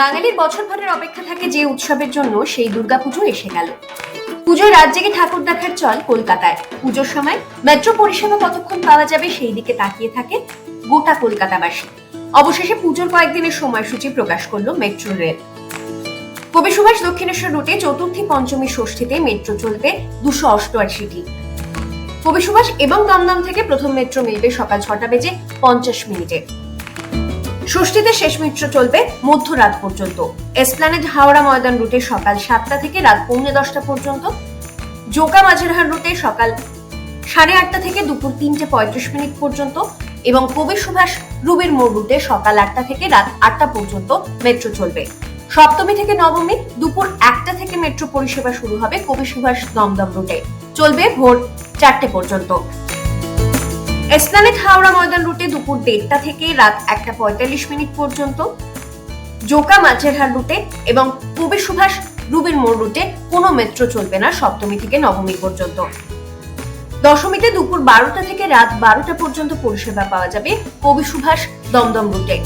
বাঙালির বছরভরের অপেক্ষা থাকে যে উৎসবের জন্য সেই দুর্গাপুজো এসে গেল। পুজোয় রাত জেগে ঠাকুর দেখার চল কলকাতায়। পুজোর সময় মেট্রো পরিষেবা কতক্ষণ পাওয়া যাবে সেই দিকে তাকিয়ে থাকে গোটা কলকাতাবাসী। অবশেষে পুজোর কয়েকদিনের সময়সূচি প্রকাশ করল মেট্রো রেল। কবি সুভাষ দক্ষিণেশ্বর রুটে চতুর্থী পঞ্চমী ষষ্ঠীতে মেট্রো চলবে দুশো অষ্টআশিটি কবি সুভাষ এবং দমদম থেকে প্রথম মেট্রো মিলবে সকাল ছটা বেজে পঞ্চাশ মিনিটে। ষষ্ঠীতে শেষ মেট্রো চলবে মধ্যরাত পর্যন্ত। এসপ্ল্যানেড হাওড়া ময়দান রুটে সকাল সাতটা থেকে রাত পৌনে দশটা পর্যন্ত। জোকা মাঝেরহাট রুটে সকাল সাড়ে আটটা থেকে দুপুর তিনটে পঁয়ত্রিশ মিনিট পর্যন্ত এবং কবি সুভাষ রুবির মোড় রুটে সকাল আটটা থেকে রাত আটটা পর্যন্ত মেট্রো চলবে। সপ্তমী থেকে নবমী দুপুর একটা থেকে মেট্রো পরিষেবা শুরু হবে কবি সুভাষ দমদম রুটে। চলবে ভোর চারটে পর্যন্ত। এসপ্ল্যানেড হাওড়া ময়দান রুটে দুপুর দেড়টা থেকে রাত একটা পঁয়তাল্লিশ মিনিট পর্যন্ত, জোকা মাঝেরহাট রুটে এবং কবি সুভাষ রুবির মোড় রুটে কোনো মেট্রো চলবে না সপ্তমী থেকে নবমী পর্যন্ত। দশমীতে দুপুর বারোটা থেকে রাত বারোটা পর্যন্ত পরিষেবা পাওয়া যাবে কবি সুভাষ দমদম রুটে।